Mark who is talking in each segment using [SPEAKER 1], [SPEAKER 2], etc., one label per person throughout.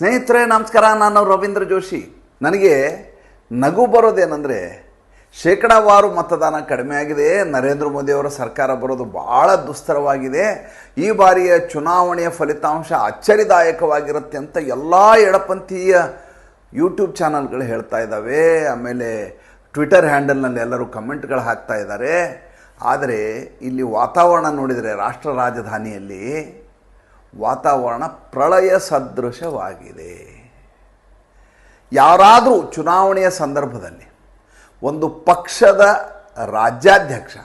[SPEAKER 1] ಸ್ನೇಹಿತರೆ, ನಮಸ್ಕಾರ. ನಾನು ರವೀಂದ್ರ ಜೋಶಿ. ನನಗೆ ನಗು ಬರೋದೇನೆಂದರೆ, ಶೇಕಡಾವಾರು ಮತದಾನ ಕಡಿಮೆ ಆಗಿದೆ. ನರೇಂದ್ರ ಮೋದಿಯವರ ಸರ್ಕಾರ ಬರೋದು ಭಾಳ ದುಸ್ತರವಾಗಿದೆ. ಈ ಬಾರಿಯ ಚುನಾವಣೆಯ ಫಲಿತಾಂಶ ಅಚ್ಚರಿದಾಯಕವಾಗಿರುತ್ತೆ ಅಂತ ಎಲ್ಲ ಎಡಪಂಥೀಯ ಯೂಟ್ಯೂಬ್ ಚಾನಲ್ಗಳು ಹೇಳ್ತಾ ಇದ್ದಾವೆ. ಆಮೇಲೆ ಟ್ವಿಟರ್ ಹ್ಯಾಂಡಲ್ನಲ್ಲಿ ಎಲ್ಲರೂ ಕಮೆಂಟ್ಗಳು ಹಾಕ್ತಾ ಇದ್ದಾರೆ. ಆದರೆ, ಇಲ್ಲಿ ವಾತಾವರಣ ನೋಡಿದರೆ, ರಾಷ್ಟ್ರ ರಾಜಧಾನಿಯಲ್ಲಿ ವಾತಾವರಣ ಪ್ರಳಯ ಸದೃಶವಾಗಿದೆ. ಯಾರಾದರೂ ಚುನಾವಣೆಯ ಸಂದರ್ಭದಲ್ಲಿ ಒಂದು ಪಕ್ಷದ ರಾಜ್ಯಾಧ್ಯಕ್ಷ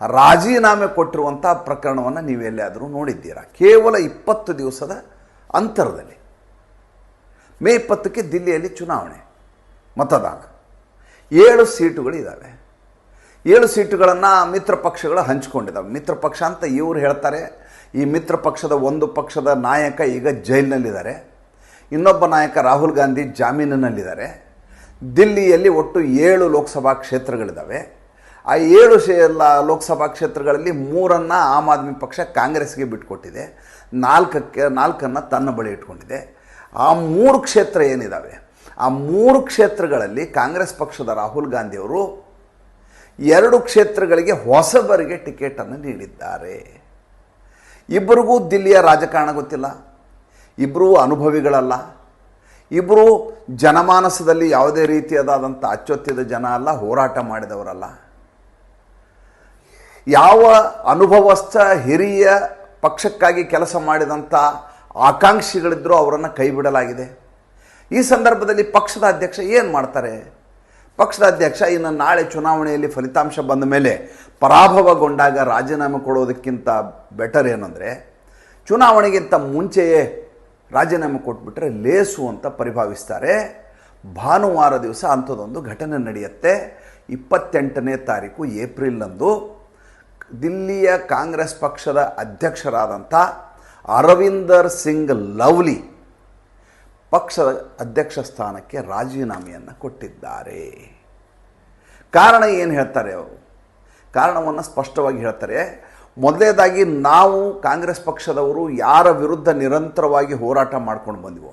[SPEAKER 1] ರಾಜೀನಾಮೆ ಕೊಟ್ಟಿರುವಂಥ ಪ್ರಕರಣವನ್ನು ನೀವೆಲ್ಲಾದರೂ ನೋಡಿದ್ದೀರಾ? ಕೇವಲ ಇಪ್ಪತ್ತು ದಿವಸದ ಅಂತರದಲ್ಲಿ. ಮೇ ಇಪ್ಪತ್ತಕ್ಕೆ ದಿಲ್ಲಿಯಲ್ಲಿ ಚುನಾವಣೆ, ಮತದಾನ. ಏಳು ಸೀಟುಗಳಿದ್ದಾವೆ. ಏಳು ಸೀಟುಗಳನ್ನು ಮಿತ್ರ ಪಕ್ಷಗಳು ಹಂಚಿಕೊಂಡಿದ್ದಾವೆ. ಮಿತ್ರ ಪಕ್ಷ ಅಂತ ಇವರು ಹೇಳ್ತಾರೆ ಈ ಮಿತ್ರ ಪಕ್ಷದ ಒಂದು ಪಕ್ಷದ ನಾಯಕ ಈಗ ಜೈಲಿನಲ್ಲಿದ್ದಾರೆ. ಇನ್ನೊಬ್ಬ ನಾಯಕ ರಾಹುಲ್ ಗಾಂಧಿ ಜಾಮೀನಿನಲ್ಲಿದ್ದಾರೆ. ದಿಲ್ಲಿಯಲ್ಲಿ ಒಟ್ಟು ಏಳು ಲೋಕಸಭಾ ಕ್ಷೇತ್ರಗಳಿದ್ದಾವೆ. ಆ ಏಳು ಶೇ ಲೋಕಸಭಾ ಕ್ಷೇತ್ರಗಳಲ್ಲಿ ಮೂರನ್ನು ಆಮ್ ಆದ್ಮಿ ಪಕ್ಷ ಕಾಂಗ್ರೆಸ್ಗೆ ಬಿಟ್ಕೊಟ್ಟಿದೆ. ನಾಲ್ಕಕ್ಕೆ ನಾಲ್ಕನ್ನು ತನ್ನ ಬಳಿ ಇಟ್ಕೊಂಡಿದೆ. ಆ ಮೂರು ಕ್ಷೇತ್ರ ಏನಿದ್ದಾವೆ ಆ ಮೂರು ಕ್ಷೇತ್ರಗಳಲ್ಲಿ ಕಾಂಗ್ರೆಸ್ ಪಕ್ಷದ ರಾಹುಲ್ ಗಾಂಧಿಯವರು ಎರಡು ಕ್ಷೇತ್ರಗಳಿಗೆ ಹೊಸಬರಿಗೆ ಟಿಕೆಟನ್ನು ನೀಡಿದ್ದಾರೆ. ಇಬ್ಬರಿಗೂ ದಿಲ್ಲಿಯ ರಾಜಕಾರಣ ಗೊತ್ತಿಲ್ಲ. ಇಬ್ಬರೂ ಅನುಭವಿಗಳಲ್ಲ. ಇಬ್ಬರು ಜನಮಾನಸದಲ್ಲಿ ಯಾವುದೇ ರೀತಿಯಾದಂಥ ಅಚ್ಚೊತ್ತಿದ ಜನ ಅಲ್ಲ, ಹೋರಾಟ ಮಾಡಿದವರಲ್ಲ. ಯಾವ ಅನುಭವಸ್ಥ ಹಿರಿಯ ಪಕ್ಷಕ್ಕಾಗಿ ಕೆಲಸ ಮಾಡಿದಂಥ ಆಕಾಂಕ್ಷಿಗಳಿದ್ದರೂ ಅವರನ್ನು ಕೈಬಿಡಲಾಗಿದೆ ಈ ಸಂದರ್ಭದಲ್ಲಿ ಪಕ್ಷದ ಅಧ್ಯಕ್ಷ ಏನು ಮಾಡ್ತಾರೆ? ಪಕ್ಷದ ಅಧ್ಯಕ್ಷ ಇನ್ನು ನಾಳೆ ಚುನಾವಣೆಯಲ್ಲಿ ಫಲಿತಾಂಶ ಬಂದ ಮೇಲೆ ಪರಾಭವಗೊಂಡಾಗ ರಾಜೀನಾಮೆ ಕೊಡೋದಕ್ಕಿಂತ ಬೆಟರ್ ಏನಂದರೆ, ಚುನಾವಣೆಗಿಂತ ಮುಂಚೆಯೇ ರಾಜೀನಾಮೆ ಕೊಟ್ಬಿಟ್ರೆ ಲೇಸು ಅಂತ ಪರಿಭಾವಿಸ್ತಾರೆ. ಭಾನುವಾರ ದಿವಸ ಅಂಥದ್ದೊಂದು ಘಟನೆ ನಡೆಯುತ್ತೆ. ಇಪ್ಪತ್ತೆಂಟನೇ ತಾರೀಕು ಏಪ್ರಿಲ್ನಂದು ದಿಲ್ಲಿಯ ಕಾಂಗ್ರೆಸ್ ಪಕ್ಷದ ಅಧ್ಯಕ್ಷರಾದಂಥ ಅರವಿಂದರ್ ಸಿಂಗ್ ಲವ್ಲಿ ಪಕ್ಷದ ಅಧ್ಯಕ್ಷ ಸ್ಥಾನಕ್ಕೆ ರಾಜೀನಾಮೆಯನ್ನು ಕೊಟ್ಟಿದ್ದಾರೆ. ಕಾರಣ ಏನು ಹೇಳ್ತಾರೆ ಅವರು? ಕಾರಣವನ್ನು ಸ್ಪಷ್ಟವಾಗಿ ಹೇಳ್ತಾರೆ ಮೊದಲನೇದಾಗಿ ನಾವು ಕಾಂಗ್ರೆಸ್ ಪಕ್ಷದವರು ಯಾರ ವಿರುದ್ಧ ನಿರಂತರವಾಗಿ ಹೋರಾಟ ಮಾಡ್ಕೊಂಡು ಬಂದಿವೋ,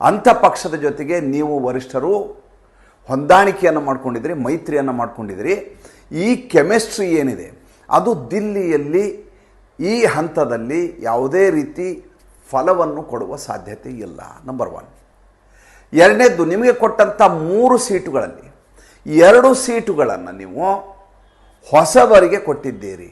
[SPEAKER 1] ಅಂಥ ಪಕ್ಷದ ಜೊತೆಗೆ ನೀವು ವರಿಷ್ಠರು ಹೊಂದಾಣಿಕೆಯನ್ನು ಮಾಡ್ಕೊಂಡಿದ್ರಿ, ಮೈತ್ರಿಯನ್ನು ಮಾಡ್ಕೊಂಡಿದ್ರಿ. ಈ ಕೆಮಿಸ್ಟ್ರಿ ಏನಿದೆ, ಅದು ದಿಲ್ಲಿಯಲ್ಲಿ ಈ ಹಂತದಲ್ಲಿ ಯಾವುದೇ ರೀತಿ ಫಲವನ್ನು ಕೊಡುವ ಸಾಧ್ಯತೆ ಇಲ್ಲ ನಂಬರ್ ಒನ್ ಎರಡನೇದ್ದು ನಿಮಗೆ ಕೊಟ್ಟಂಥ ಮೂರು ಸೀಟುಗಳಲ್ಲಿ ಎರಡು ಸೀಟುಗಳನ್ನು ನೀವು ಹೊಸಬರಿಗೆ ಕೊಟ್ಟಿದ್ದೀರಿ.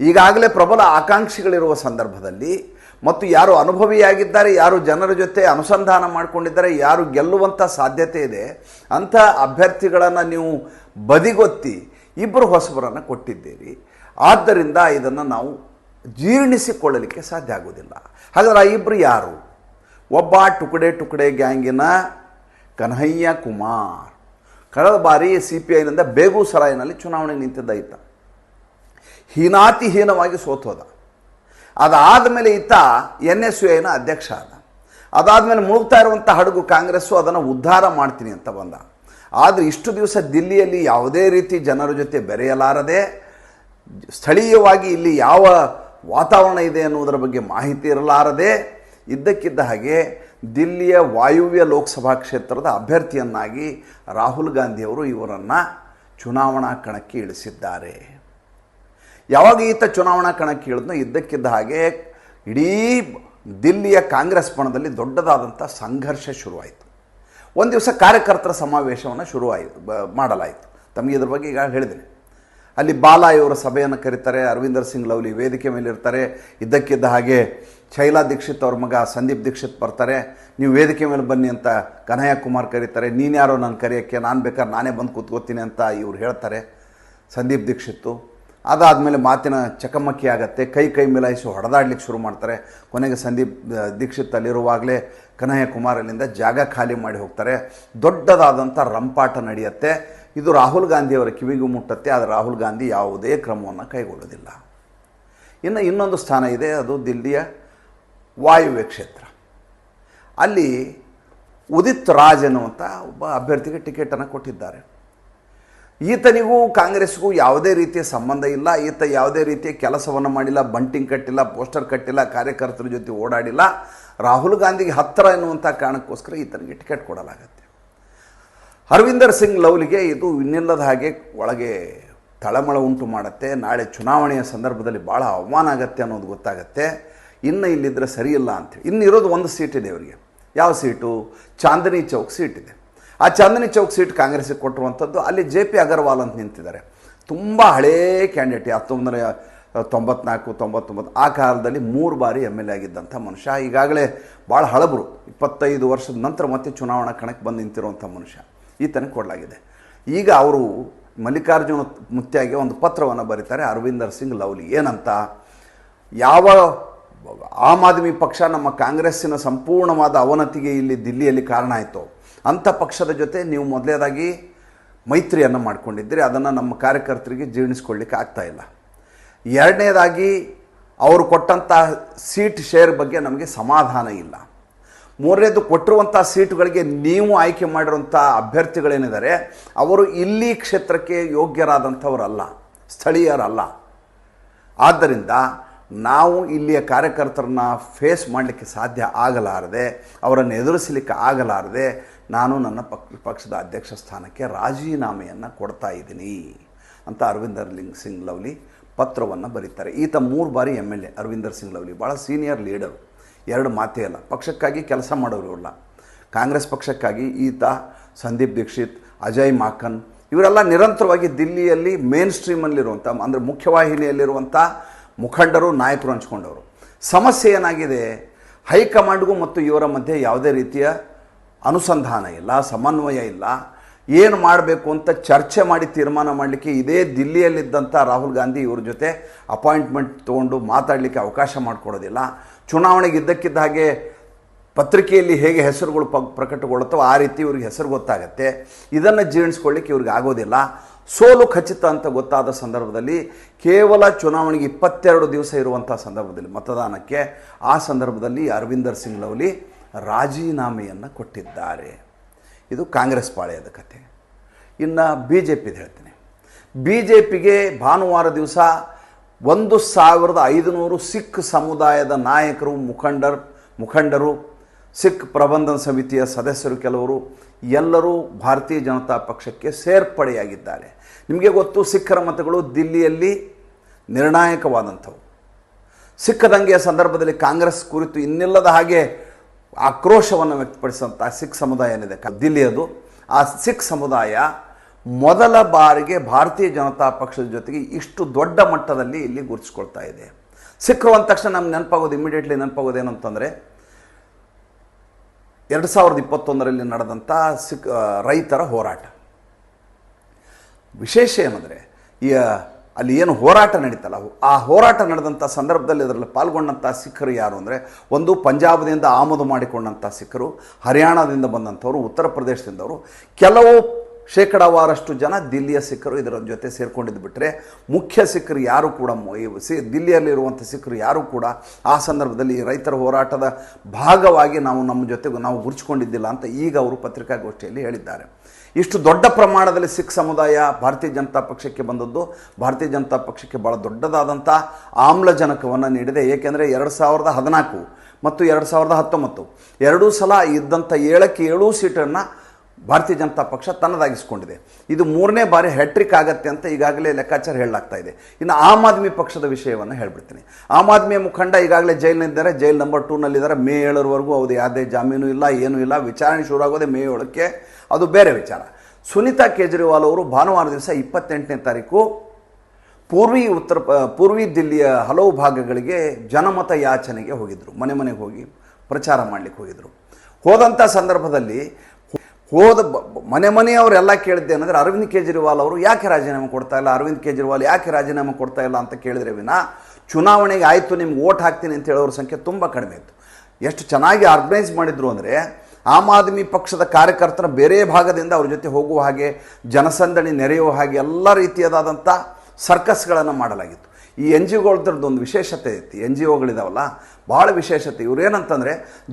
[SPEAKER 1] ಈಗಾಗಲೇ ಪ್ರಬಲ ಆಕಾಂಕ್ಷಿಗಳಿರುವ ಸಂದರ್ಭದಲ್ಲಿ ಮತ್ತು ಯಾರು ಅನುಭವಿಯಾಗಿದ್ದಾರೆ, ಯಾರು ಜನರ ಜೊತೆ ಅನುಸಂಧಾನ ಮಾಡಿಕೊಂಡಿದ್ದಾರೆ, ಯಾರು ಗೆಲ್ಲುವಂಥ ಸಾಧ್ಯತೆ ಇದೆ, ಅಂಥ ಅಭ್ಯರ್ಥಿಗಳನ್ನು ನೀವು ಬದಿಗೊತ್ತಿ ಇಬ್ಬರು ಹೊಸಬರನ್ನು ಕೊಟ್ಟಿದ್ದೀರಿ. ಆದ್ದರಿಂದ ಇದನ್ನು ನಾವು ಜೀರ್ಣಿಸಿಕೊಳ್ಳಲಿಕ್ಕೆ ಸಾಧ್ಯ ಆಗೋದಿಲ್ಲ ಹಾಗಾದ್ರೆ ಆ ಇಬ್ಬರು ಯಾರು? ಒಬ್ಬ ಟುಕಡೆ ಟುಕಡೆ ಗ್ಯಾಂಗಿನ ಕನ್ಹಯ್ಯ ಕುಮಾರ್. ಕಳೆದ ಬಾರಿ ಸಿ ಪಿ ಐನಿಂದ ಬೇಗೂಸರಾಯಿನಲ್ಲಿ ಚುನಾವಣೆ ನಿಂತಿದ್ದ ಇತ್ತ ಹೀನಾತಿಹೀನವಾಗಿ ಸೋತೋದ. ಅದಾದ ಮೇಲೆ ಈತ ಎನ್ ಎಸ್ ಯು ಐನ ಅಧ್ಯಕ್ಷ ಆದ. ಅದಾದಮೇಲೆ ಮುಳುಗ್ತಾ ಇರುವಂಥ ಹಡಗು ಕಾಂಗ್ರೆಸ್ಸು ಅದನ್ನು ಉದ್ಧಾರ ಮಾಡ್ತೀನಿ ಅಂತ ಬಂದ. ಆದರೆ ಇಷ್ಟು ದಿವಸ ದಿಲ್ಲಿಯಲ್ಲಿ ಯಾವುದೇ ರೀತಿ ಜನರ ಜೊತೆ ಬೆರೆಯಲಾರದೆ, ಸ್ಥಳೀಯವಾಗಿ ಇಲ್ಲಿ ಯಾವ ವಾತಾವರಣ ಇದೆ ಅನ್ನುವುದರ ಬಗ್ಗೆ ಮಾಹಿತಿ ಇರಲಾರದೆ ಇದ್ದಕ್ಕಿದ್ದ ಹಾಗೆ ದಿಲ್ಲಿಯ ವಾಯುವ್ಯ ಲೋಕಸಭಾ ಕ್ಷೇತ್ರದ ಅಭ್ಯರ್ಥಿಯನ್ನಾಗಿ ರಾಹುಲ್ ಗಾಂಧಿಯವರು ಇವರನ್ನು ಚುನಾವಣಾ ಕಣಕ್ಕೆ ಇಳಿಸಿದ್ದಾರೆ. ಯಾವಾಗ ಈತ ಚುನಾವಣಾ ಕಣಕ್ಕೆ ಇಳಿದ್ನೋ ಇದ್ದಕ್ಕಿದ್ದ ಹಾಗೆ ಇಡೀ ದಿಲ್ಲಿಯ ಕಾಂಗ್ರೆಸ್ ಪಣದಲ್ಲಿ ದೊಡ್ಡದಾದಂಥ ಸಂಘರ್ಷ ಶುರುವಾಯಿತು. ಒಂದು ದಿವಸ ಕಾರ್ಯಕರ್ತರ ಸಮಾವೇಶವನ್ನು ಶುರುವಾಯಿತು ಮಾಡಲಾಯಿತು. ತಮಗೆ ಇದ್ರ ಬಗ್ಗೆ ಈಗ ಹೇಳಿದ್ದೀನಿ ಅಲ್ಲಿ ಬಾಲಾ ಇವರ ಸಭೆಯನ್ನು ಕರೀತಾರೆ, ಅರವಿಂದರ್ ಸಿಂಗ್ ಲವ್ಲಿ ವೇದಿಕೆ ಮೇಲೆ ಇರ್ತಾರೆ ಇದ್ದಕ್ಕಿದ್ದ ಹಾಗೆ ಶೈಲಾ ದೀಕ್ಷಿತ್ ಅವ್ರ ಮಗ ಸಂದೀಪ್ ದೀಕ್ಷಿತ್ ಬರ್ತಾರೆ. ನೀವು ವೇದಿಕೆ ಮೇಲೆ ಬನ್ನಿ ಅಂತ ಕನ್ಹಯ್ಯ ಕುಮಾರ್ ಕರೀತಾರೆ. ನೀನ್ಯಾರೋ ನಾನು ಕರೆಯೋಕ್ಕೆ, ನಾನು ಬೇಕಾದ್ರೆ ನಾನೇ ಬಂದು ಕೂತ್ಕೋತೀನಿ ಅಂತ ಇವ್ರು ಹೇಳ್ತಾರೆ ಸಂದೀಪ್ ದೀಕ್ಷಿತ್ತು. ಅದಾದಮೇಲೆ ಮಾತಿನ ಚಕಮಕಿ ಆಗುತ್ತೆ. ಕೈ ಕೈ ಮಿಲಾಯಿಸಿ ಹೊಡೆದಾಡ್ಲಿಕ್ಕೆ ಶುರು ಮಾಡ್ತಾರೆ. ಕೊನೆಗೆ ಸಂದೀಪ್ ದೀಕ್ಷಿತ್ ಅಲ್ಲಿರುವಾಗಲೇ ಕನ್ಹಯ್ಯ ಕುಮಾರ್ ಅಲ್ಲಿಂದ ಜಾಗ ಖಾಲಿ ಮಾಡಿ ಹೋಗ್ತಾರೆ. ದೊಡ್ಡದಾದಂಥ ರಂಪಾಟ ನಡೆಯುತ್ತೆ. ಇದು ರಾಹುಲ್ ಗಾಂಧಿಯವರ ಕಿವಿಗೂ ಮುಟ್ಟತ್ತೆ. ಆದರೆ ರಾಹುಲ್ ಗಾಂಧಿ ಯಾವುದೇ ಕ್ರಮವನ್ನು ಕೈಗೊಳ್ಳೋದಿಲ್ಲ. ಇನ್ನು ಇನ್ನೊಂದು ಸ್ಥಾನ ಇದೆ. ಅದು ದಿಲ್ಲಿಯ ವಾಯುವ್ಯ ಕ್ಷೇತ್ರ ಅಲ್ಲಿ ಉದಿತ್ ರಾಜ್ ಎನ್ನುವಂಥ ಒಬ್ಬ ಅಭ್ಯರ್ಥಿಗೆ ಟಿಕೆಟನ್ನು ಕೊಟ್ಟಿದ್ದಾರೆ. ಈತನಿಗೂ ಕಾಂಗ್ರೆಸ್ಗೂ ಯಾವುದೇ ರೀತಿಯ ಸಂಬಂಧ ಇಲ್ಲ. ಈತ ಯಾವುದೇ ರೀತಿಯ ಕೆಲಸವನ್ನು ಮಾಡಿಲ್ಲ, ಬಂಟಿಂಗ್ ಕಟ್ಟಿಲ್ಲ, ಪೋಸ್ಟರ್ ಕಟ್ಟಿಲ್ಲ, ಕಾರ್ಯಕರ್ತರ ಜೊತೆ ಓಡಾಡಿಲ್ಲ. ರಾಹುಲ್ ಗಾಂಧಿಗೆ ಹತ್ತಿರ ಎನ್ನುವಂಥ ಕಾರಣಕ್ಕೋಸ್ಕರ ಈತನಿಗೆ ಟಿಕೆಟ್ ಕೊಡಲಾಗತ್ತೆ. ಹರ್ವಿಂದರ್ ಸಿಂಗ್ ಲವ್ಲಿಗೆ ಇದು ಇನ್ನಿಲ್ಲದ ಹಾಗೆ ಒಳಗೆ ತಳಮಳ ಉಂಟು ಮಾಡುತ್ತೆ. ನಾಳೆ ಚುನಾವಣೆಯ ಸಂದರ್ಭದಲ್ಲಿ ಭಾಳ ಅವಮಾನ ಆಗತ್ತೆ ಅನ್ನೋದು ಗೊತ್ತಾಗತ್ತೆ. ಇನ್ನು ಇಲ್ಲಿದ್ದರೆ ಸರಿಯಿಲ್ಲ ಇನ್ನು ಇರೋದು ಒಂದು ಸೀಟ್ ಇದೆ ಅವರಿಗೆ. ಯಾವ ಸೀಟು ಚಾಂದನಿ ಚೌಕ್ ಸೀಟ್ ಇದೆ. ಆ ಚಾಂದನಿ ಚೌಕ್ ಸೀಟ್ ಕಾಂಗ್ರೆಸ್ಸಿಗೆ ಕೊಟ್ಟಿರುವಂಥದ್ದು ಅಲ್ಲಿ ಜೆ ಪಿ ಅಗರ್ವಾಲ್ ಅಂತ ನಿಂತಿದ್ದಾರೆ. ತುಂಬ ಹಳೇ ಕ್ಯಾಂಡಿಡೇಟ್ ಹತ್ತೊಂಬತ್ತು ನೂರ ತೊಂಬತ್ನಾಲ್ಕು, ತೊಂಬತ್ತೊಂಬತ್ತು, ಆ ಕಾಲದಲ್ಲಿ ಮೂರು ಬಾರಿ ಎಂ ಎಲ್ ಎ ಆಗಿದ್ದಂಥ ಮನುಷ್ಯ. ಈಗಾಗಲೇ ಭಾಳ ಹಳಬರು. ಇಪ್ಪತ್ತೈದು ವರ್ಷದ ನಂತರ ಮತ್ತೆ ಚುನಾವಣಾ ಕಣಕ್ಕೆ ಬಂದು ನಿಂತಿರುವಂಥ ಮನುಷ್ಯ. ಈತನಿಗೆ ಕೊಡಲಾಗಿದೆ. ಈಗ ಅವರು ಮಲ್ಲಿಕಾರ್ಜುನ ಮುತ್ಯಾಗೆ ಒಂದು ಪತ್ರವನ್ನು ಬರೀತಾರೆ, ಅರವಿಂದರ್ ಸಿಂಗ್ ಲವ್ಲಿ. ಏನಂತ? ಯಾವ ಆಮ್ ಆದ್ಮಿ ಪಕ್ಷ ನಮ್ಮ ಕಾಂಗ್ರೆಸ್ಸಿನ ಸಂಪೂರ್ಣವಾದ ಅವನತಿಗೆ ಇಲ್ಲಿ ದಿಲ್ಲಿಯಲ್ಲಿ ಕಾರಣ ಆಯಿತು. ಅಂಥ ಪಕ್ಷದ ಜೊತೆ ನೀವು ಮೊದಲೇದಾಗಿ ಮೈತ್ರಿಯನ್ನು ಮಾಡ್ಕೊಂಡಿದ್ದೀರಿ. ಅದನ್ನು ನಮ್ಮ ಕಾರ್ಯಕರ್ತರಿಗೆ ಜೀರ್ಣಿಸ್ಕೊಳ್ಳಿಕ್ಕೆ ಇಲ್ಲ. ಎರಡನೇದಾಗಿ ಅವರು ಕೊಟ್ಟಂಥ ಸೀಟ್ ಶೇರ್ ಬಗ್ಗೆ ನಮಗೆ ಸಮಾಧಾನ ಇಲ್ಲ. ಮೂರನೇದು ಕೊಟ್ಟಿರುವಂಥ ಸೀಟುಗಳಿಗೆ ನೀವು ಆಯ್ಕೆ ಮಾಡಿರುವಂಥ ಅಭ್ಯರ್ಥಿಗಳೇನಿದ್ದಾರೆ, ಅವರು ಇಲ್ಲಿ ಕ್ಷೇತ್ರಕ್ಕೆ ಯೋಗ್ಯರಾದಂಥವರಲ್ಲ, ಸ್ಥಳೀಯರಲ್ಲ. ಆದ್ದರಿಂದ ನಾವು ಇಲ್ಲಿಯ ಕಾರ್ಯಕರ್ತರನ್ನ ಫೇಸ್ ಮಾಡಲಿಕ್ಕೆ ಸಾಧ್ಯ ಆಗಲಾರದೆ, ಅವರನ್ನು ಎದುರಿಸಲಿಕ್ಕೆ ಆಗಲಾರದೆ, ನಾನು ನನ್ನ ಪಕ್, ಪಕ್ಷದ ಅಧ್ಯಕ್ಷ ಸ್ಥಾನಕ್ಕೆ ರಾಜೀನಾಮೆಯನ್ನು ಕೊಡ್ತಾ ಇದ್ದೀನಿ ಅಂತ ಅರವಿಂದರ್ ಲಿಂಗ್ ಸಿಂಗ್ ಲವ್ಲಿ ಪತ್ರವನ್ನು ಬರೀತಾರೆ. ಈತ ಮೂರು ಬಾರಿ M L A Arvinder Singh Lovely ಭಾಳ ಸೀನಿಯರ್ ಲೀಡರು ಎರಡು ಮಾತೇ ಅಲ್ಲ, ಪಕ್ಷಕ್ಕಾಗಿ ಕೆಲಸ ಮಾಡೋರು ಅಲ್ಲ ಕಾಂಗ್ರೆಸ್ ಪಕ್ಷಕ್ಕಾಗಿ ಈತ, ಸಂದೀಪ್ ದೀಕ್ಷಿತ್, ಅಜಯ್ ಮಾಕನ್, ಇವರೆಲ್ಲ ನಿರಂತರವಾಗಿ ದಿಲ್ಲಿಯಲ್ಲಿ ಮೇನ್ ಸ್ಟ್ರೀಮಲ್ಲಿರುವಂಥ ಅಂದರೆ ಮುಖ್ಯವಾಹಿನಿಯಲ್ಲಿರುವಂಥ ಮುಖಂಡರು, ನಾಯಕರು ಹಂಚ್ಕೊಂಡವರು. ಸಮಸ್ಯೆ ಏನಾಗಿದೆ? ಹೈಕಮಾಂಡ್ಗೂ ಮತ್ತು ಇವರ ಮಧ್ಯೆ ಯಾವುದೇ ರೀತಿಯ ಅನುಸಂಧಾನ ಇಲ್ಲ, ಸಮನ್ವಯ ಇಲ್ಲ. ಏನು ಮಾಡಬೇಕು ಅಂತ ಚರ್ಚೆ ಮಾಡಿ ತೀರ್ಮಾನ ಮಾಡಲಿಕ್ಕೆ ಇದೇ ದಿಲ್ಲಿಯಲ್ಲಿದ್ದಂಥ ರಾಹುಲ್ ಗಾಂಧಿ ಇವ್ರ ಜೊತೆ ಅಪಾಯಿಂಟ್ಮೆಂಟ್ ತೊಗೊಂಡು ಮಾತಾಡಲಿಕ್ಕೆ ಅವಕಾಶ ಮಾಡಿಕೊಡೋದಿಲ್ಲ. ಚುನಾವಣೆಗೆ ಇದ್ದಕ್ಕಿದ್ದ ಹಾಗೆ ಪತ್ರಿಕೆಯಲ್ಲಿ ಹೇಗೆ ಹೆಸರುಗಳು ಪ ಪ್ರಕಟಗೊಳ್ಳುತ್ತೋ ಆ ರೀತಿ ಇವ್ರಿಗೆ ಹೆಸರು ಗೊತ್ತಾಗುತ್ತೆ. ಇದನ್ನು ಜೀರ್ಣಿಸ್ಕೊಳ್ಳಿಕ್ಕೆ ಇವ್ರಿಗೆ ಆಗೋದಿಲ್ಲ. ಸೋಲು ಖಚಿತ ಅಂತ ಗೊತ್ತಾದ ಸಂದರ್ಭದಲ್ಲಿ ಕೇವಲ ಚುನಾವಣೆಗೆ ಇಪ್ಪತ್ತೆರಡು ದಿವಸ ಇರುವಂಥ ಸಂದರ್ಭದಲ್ಲಿ ಮತದಾನಕ್ಕೆ ಆ ಸಂದರ್ಭದಲ್ಲಿ ಅರವಿಂದರ್ ಸಿಂಗ್ ಲವ್ಲಿ ರಾಜೀನಾಮೆಯನ್ನು ಕೊಟ್ಟಿದ್ದಾರೆ. ಇದು ಕಾಂಗ್ರೆಸ್ ಪಾಳೆಯದ ಕತೆ. ಇನ್ನು ಬಿ ಜೆ ಪಿದು ಹೇಳ್ತೀನಿ. ಬಿ ಜೆ ಪಿಗೆ ಭಾನುವಾರ ದಿವಸ ಒಂದು ಸಾವಿರದ ಐದುನೂರು ಸಿಖ್ ಸಮುದಾಯದ ನಾಯಕರು, ಮುಖಂಡರು ಮುಖಂಡರು ಸಿಖ್ ಪ್ರಬಂಧನ ಸಮಿತಿಯ ಸದಸ್ಯರು ಕೆಲವರು, ಎಲ್ಲರೂ ಭಾರತೀಯ ಜನತಾ ಪಕ್ಷಕ್ಕೆ ಸೇರ್ಪಡೆಯಾಗಿದ್ದಾರೆ. ನಿಮಗೆ ಗೊತ್ತು, ಸಿಖ್ಖರ ಮತಗಳು ದಿಲ್ಲಿಯಲ್ಲಿ ನಿರ್ಣಾಯಕವಾದಂಥವು. ಸಿಖ್ ದಂಗೆಯ ಸಂದರ್ಭದಲ್ಲಿ ಕಾಂಗ್ರೆಸ್ ಕುರಿತು ಇನ್ನಿಲ್ಲದ ಹಾಗೆ ಆಕ್ರೋಶವನ್ನು ವ್ಯಕ್ತಪಡಿಸುವಂಥ ಸಿಖ್ ಸಮುದಾಯ ಏನಿದೆ? ದಿಲ್ಲಿಯದು. ಆ ಸಿಖ್ ಸಮುದಾಯ ಮೊದಲ ಬಾರಿಗೆ ಭಾರತೀಯ ಜನತಾ ಪಕ್ಷದ ಜೊತೆಗೆ ಇಷ್ಟು ದೊಡ್ಡ ಮಟ್ಟದಲ್ಲಿ ಇಲ್ಲಿ ಗುರುತಿಸ್ಕೊಳ್ತಾ ಇದೆ. ಸಿಖ್ರು ಅಂದ ತಕ್ಷಣ ನಮ್ಗೆ ನೆನಪಾಗೋದು ಇಮಿಡಿಯೇಟ್ಲಿ ನೆನಪಾಗೋದು ಏನು ಅಂತಂದರೆ ಎರಡು ಸಾವಿರದ ಇಪ್ಪತ್ತೊಂದರಲ್ಲಿ ನಡೆದಂಥ ಸಿಕ್ ರೈತರ ಹೋರಾಟ. ವಿಶೇಷ ಏನಂದರೆ, ಈ ಅಲ್ಲಿ ಏನು ಹೋರಾಟ ನಡೀತಲ್ಲ, ಆ ಹೋರಾಟ ನಡೆದಂಥ ಸಂದರ್ಭದಲ್ಲಿ ಅದರಲ್ಲಿ ಪಾಲ್ಗೊಂಡಂಥ ಸಿಖ್ಖರು ಯಾರು ಅಂದರೆ, ಒಂದು ಪಂಜಾಬ್ದಿಂದ ಆಮದು ಮಾಡಿಕೊಂಡಂಥ ಸಿಖ್ಖರು, ಹರಿಯಾಣದಿಂದ ಬಂದಂಥವ್ರು, ಉತ್ತರ ಪ್ರದೇಶದಿಂದವರು, ಕೆಲವು ಶೇಕಡಾವಾರಷ್ಟು ಜನ ದಿಲ್ಲಿಯ ಸಿಖ್ಖರು ಇದರ ಜೊತೆ ಸೇರ್ಕೊಂಡಿದ್ದು ಬಿಟ್ಟರೆ ಮುಖ್ಯ ಸಿಖ್ಖರು ಯಾರು ಕೂಡ ಸಿ ದಿಲ್ಲಿಯಲ್ಲಿರುವಂಥ ಸಿಖ್ಖರು ಯಾರು ಕೂಡ ಆ ಸಂದರ್ಭದಲ್ಲಿ ರೈತರ ಹೋರಾಟದ ಭಾಗವಾಗಿ ನಾವು ನಮ್ಮ ಜೊತೆಗೂ ನಾವು ಗುರುಚಿಕೊಂಡಿದ್ದಿಲ್ಲ ಅಂತ ಈಗ ಅವರು ಪತ್ರಿಕಾಗೋಷ್ಠಿಯಲ್ಲಿ ಹೇಳಿದ್ದಾರೆ. ಇಷ್ಟು ದೊಡ್ಡ ಪ್ರಮಾಣದಲ್ಲಿ ಸಿಖ್ ಸಮುದಾಯ ಭಾರತೀಯ ಜನತಾ ಪಕ್ಷಕ್ಕೆ ಬಂದದ್ದು, ಭಾರತೀಯ ಜನತಾ ಪಕ್ಷಕ್ಕೆ ಭಾಳ ದೊಡ್ಡದಾದಂಥ ಆಮ್ಲಜನಕವನ್ನು ನೀಡಿದೆ. ಏಕೆಂದರೆ ಎರಡು ಸಾವಿರದ ಹದಿನಾಲ್ಕು ಮತ್ತು ಎರಡು ಸಾವಿರದ ಹತ್ತೊಂಬತ್ತು, ಎರಡೂ ಸಲ ಇದ್ದಂಥ ಏಳಕ್ಕೆ ಏಳು ಸೀಟನ್ನು ಭಾರತೀಯ ಜನತಾ ಪಕ್ಷ ತನ್ನದಾಗಿಸ್ಕೊಂಡಿದೆ. ಇದು ಮೂರನೇ ಬಾರಿ ಹ್ಯಾಟ್ರಿಕ್ ಆಗತ್ತೆ ಅಂತ ಈಗಾಗಲೇ ಲೆಕ್ಕಾಚಾರ ಹೇಳಲಾಗ್ತಾ ಇದೆ. ಇನ್ನು ಆಮ್ ಆದ್ಮಿ ಪಕ್ಷದ ವಿಷಯವನ್ನು ಹೇಳ್ಬಿಡ್ತೀನಿ. ಆಮ್ ಆದ್ಮಿಯ ಮುಖಂಡ ಈಗಾಗಲೇ ಜೈಲಿನಿದ್ದಾರೆ ಜೈಲ್ ನಂಬರ್ ಟೂನಲ್ಲಿದ್ದಾರೆ ಮೇ ಏಳರವರೆಗೂ ಅವ್ರದ್ದು ಯಾವುದೇ ಜಾಮೀನು ಇಲ್ಲ, ಏನೂ ಇಲ್ಲ. ವಿಚಾರಣೆ ಶುರು ಆಗೋದೇ ಮೇ ಏಳಕ್ಕೆ. ಅದು ಬೇರೆ ವಿಚಾರ. ಸುನೀತಾ ಕೇಜ್ರಿವಾಲ್ ಅವರು ಭಾನುವಾರ ದಿವಸ ಇಪ್ಪತ್ತೆಂಟನೇ ತಾರೀಕು ಪೂರ್ವಿ ಉತ್ತರ ಪೂರ್ವಿ ದಿಲ್ಲಿಯ ಹಲವು ಭಾಗಗಳಿಗೆ ಜನಮತ ಯಾಚನೆಗೆ ಹೋಗಿದ್ದರು ಮನೆ ಮನೆಗೆ ಹೋಗಿ ಪ್ರಚಾರ ಮಾಡಲಿಕ್ಕೆ ಹೋಗಿದ್ದರು ಹೋದಂಥ ಸಂದರ್ಭದಲ್ಲಿ ಹೋದ ಮನೆ ಮನೆಯವರೆಲ್ಲ ಕೇಳಿದ್ದೇನೆಂದರೆ ಅರವಿಂದ್ ಕೇಜ್ರಿವಾಲ್ ಅವರು ಯಾಕೆ ರಾಜೀನಾಮೆ ಕೊಡ್ತಾ ಇಲ್ಲ? ಅರವಿಂದ್ ಕೇಜ್ರಿವಾಲ್ ಯಾಕೆ ರಾಜೀನಾಮೆ ಕೊಡ್ತಾ ಇಲ್ಲ ಅಂತ ಕೇಳಿದ್ರೆ ವಿನ, ಚುನಾವಣೆಗೆ ಆಯಿತು, ನಿಮ್ಗೆ ಓಟ್ ಹಾಕ್ತೀನಿ ಅಂತ ಹೇಳೋರ ಸಂಖ್ಯೆ ತುಂಬ ಕಡಿಮೆ ಇತ್ತು. ಎಷ್ಟು ಚೆನ್ನಾಗಿ ಆರ್ಗನೈಸ್ ಮಾಡಿದ್ರು ಅಂದರೆ ಆಮ್ ಆದ್ಮಿ ಪಕ್ಷದ ಕಾರ್ಯಕರ್ತರ ಬೇರೆ ಭಾಗದಿಂದ ಅವ್ರ ಜೊತೆ ಹೋಗುವ ಹಾಗೆ, ಜನಸಂದಣಿ ನೆರೆಯುವ ಹಾಗೆ ಎಲ್ಲ ರೀತಿಯದಾದಂಥ ಸರ್ಕಸ್ಗಳನ್ನು ಮಾಡಲಾಗಿತ್ತು. ಈ ಎನ್ ಜಿ ಒಂದು ವಿಶೇಷತೆ ಐತಿ ಎನ್ ಜಿ ಒಗಳಿದಾವಲ್ಲ ಭಾಳ ವಿಶೇಷತೆ. ಇವ್ರೇನಂತಂದರೆ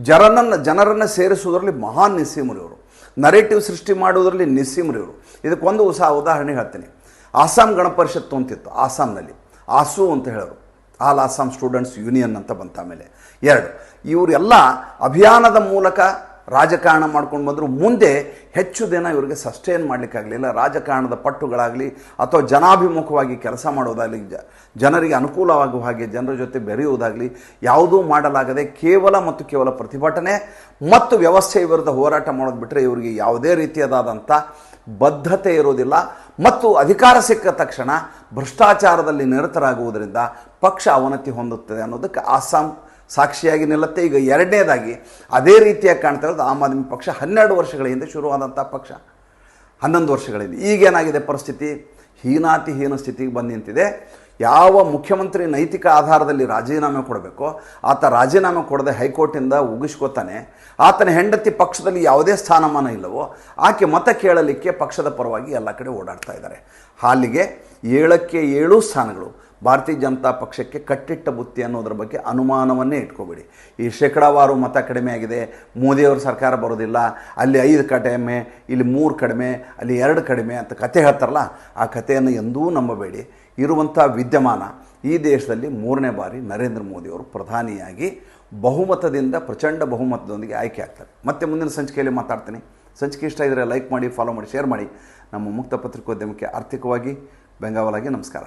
[SPEAKER 1] ಜನರನ್ನು ಜನರನ್ನು ಸೇರಿಸುವುದರಲ್ಲಿ ಮಹಾನ್ ನಿಸ್ಸೀಮರು ಇವರು ನರೇಟಿವ್ ಸೃಷ್ಟಿ ಮಾಡುವುದರಲ್ಲಿ ನಿಸ್ಸೀಮರು ಇವರು. ಇದಕ್ಕೊಂದು ಹೊಸ ಉದಾಹರಣೆ ಹೇಳ್ತೀನಿ. ಆಸಾಂ ಗಣಪರಿಷತ್ತು ಅಂತಿತ್ತು ಆಸಾಂನಲ್ಲಿ ಆಸು ಅಂತ ಹೇಳೋರು. ಆಲ್ ಅಸ್ಸಾಂ ಸ್ಟೂಡೆಂಟ್ಸ್ ಯೂನಿಯನ್ ಅಂತ ಬಂತ ಆಮೇಲೆ. ಎರಡು, ಇವರೆಲ್ಲ ಅಭಿಯಾನದ ಮೂಲಕ ರಾಜಕಾರಣ ಮಾಡ್ಕೊಂಡು ಬಂದರು. ಮುಂದೆ ಹೆಚ್ಚು ದಿನ ಇವರಿಗೆ ಸಸ್ಟೈನ್ ಮಾಡಲಿಕ್ಕಾಗಲಿಲ್ಲ. ರಾಜಕಾರಣದ ಪಟ್ಟುಗಳಾಗಲಿ ಅಥವಾ ಜನಾಭಿಮುಖವಾಗಿ ಕೆಲಸ ಮಾಡೋದಾಗಲಿ ಜನರಿಗೆ ಅನುಕೂಲವಾಗುವ ಹಾಗೆ ಜನರ ಜೊತೆ ಬೆರೆಯುವುದಾಗಲಿ ಯಾವುದೂ ಮಾಡಲಾಗದೆ ಕೇವಲ ಮತ್ತು ಕೇವಲ ಪ್ರತಿಭಟನೆ ಮತ್ತು ವ್ಯವಸ್ಥೆಯ ವಿರುದ್ಧ ಹೋರಾಟ ಮಾಡೋದು ಬಿಟ್ಟರೆ ಇವರಿಗೆ ಯಾವುದೇ ರೀತಿಯಾದಂಥ ಬದ್ಧತೆ ಇರೋದಿಲ್ಲ ಮತ್ತು ಅಧಿಕಾರ ಸಿಕ್ಕ ತಕ್ಷಣ ಭ್ರಷ್ಟಾಚಾರದಲ್ಲಿ ನಿರತರಾಗುವುದರಿಂದ ಪಕ್ಷ ಅವನತಿ ಹೊಂದುತ್ತದೆ ಅನ್ನೋದಕ್ಕೆ ಅಸ್ಸಾಂ ಸಾಕ್ಷಿಯಾಗಿ ನಿಲ್ಲುತ್ತೆ. ಈಗ ಎರಡನೇದಾಗಿ ಅದೇ ರೀತಿಯಾಗಿ ಕಾಣ್ತಾ ಇರೋದು ಆಮ್ ಆದ್ಮಿ ಪಕ್ಷ ಹನ್ನೆರಡು ವರ್ಷಗಳ ಹಿಂದೆ ಶುರುವಾದಂಥ ಪಕ್ಷ. ಹನ್ನೊಂದು ವರ್ಷಗಳಿಂದ ಈಗೇನಾಗಿದೆ ಪರಿಸ್ಥಿತಿ? ಹೀನಾತಿ ಹೀನ ಸ್ಥಿತಿಗೆ ಬಂದು ನಿಂತಿದೆ. ಯಾವ ಮುಖ್ಯಮಂತ್ರಿ ನೈತಿಕ ಆಧಾರದಲ್ಲಿ ರಾಜೀನಾಮೆ ಕೊಡಬೇಕೋ, ಆತ ರಾಜೀನಾಮೆ ಕೊಡದೆ ಹೈಕೋರ್ಟಿಂದ ಉಗಿಸ್ಕೋತಾನೆ. ಆತನ ಹೆಂಡತಿ ಪಕ್ಷದಲ್ಲಿ ಯಾವುದೇ ಸ್ಥಾನಮಾನ ಇಲ್ಲವೋ, ಆಕೆ ಮತ ಕೇಳಲಿಕ್ಕೆ ಪಕ್ಷದ ಪರವಾಗಿ ಎಲ್ಲ ಕಡೆ ಓಡಾಡ್ತಾ ಇದ್ದಾರೆ. ಹಾಲಿಗೆ ಏಳಕ್ಕೆ ಏಳು ಸ್ಥಾನಗಳು. ಭಾರತೀಯ ಜನತಾ ಪಕ್ಷಕ್ಕೆ ಕಟ್ಟಿಟ್ಟ ಬುತ್ತಿ ಅನ್ನೋದ್ರ ಬಗ್ಗೆ ಅನುಮಾನವನ್ನೇ ಇಟ್ಕೋಬೇಡಿ. ಈ ಶೇಕಡಾವಾರು ಮತ ಕಡಿಮೆ ಆಗಿದೆ, ಮೋದಿಯವ್ರ ಸರ್ಕಾರ ಬರೋದಿಲ್ಲ ಅಲ್ಲಿ ಐದು ಕಡಿಮೆ, ಇಲ್ಲಿ ಮೂರು ಕಡಿಮೆ, ಅಲ್ಲಿ ಎರಡು ಕಡಿಮೆ ಅಂತ ಕತೆ ಹೇಳ್ತಾರಲ್ಲ, ಆ ಕಥೆಯನ್ನು ಎಂದೂ ನಂಬಬೇಡಿ. ಇರುವಂಥ ವಿದ್ಯಮಾನ ಈ ದೇಶದಲ್ಲಿ ಮೂರನೇ ಬಾರಿ ನರೇಂದ್ರ ಮೋದಿಯವರು ಪ್ರಧಾನಿಯಾಗಿ ಬಹುಮತದಿಂದ, ಪ್ರಚಂಡ ಬಹುಮತದೊಂದಿಗೆ ಆಯ್ಕೆ ಆಗ್ತಾರೆ. ಮತ್ತೆ ಮುಂದಿನ ಸಂಚಿಕೆಯಲ್ಲಿ ಮಾತಾಡ್ತೀನಿ. ಸಂಚಿಕೆ ಇಷ್ಟ ಇದ್ದರೆ ಲೈಕ್ ಮಾಡಿ, ಫಾಲೋ ಮಾಡಿ, ಶೇರ್ ಮಾಡಿ. ನಮ್ಮ ಮುಕ್ತ ಪತ್ರಿಕೋದ್ಯಮಕ್ಕೆ ಆರ್ಥಿಕವಾಗಿ ಬೆಂಗಾವಲಾಗಿ ನಮಸ್ಕಾರ.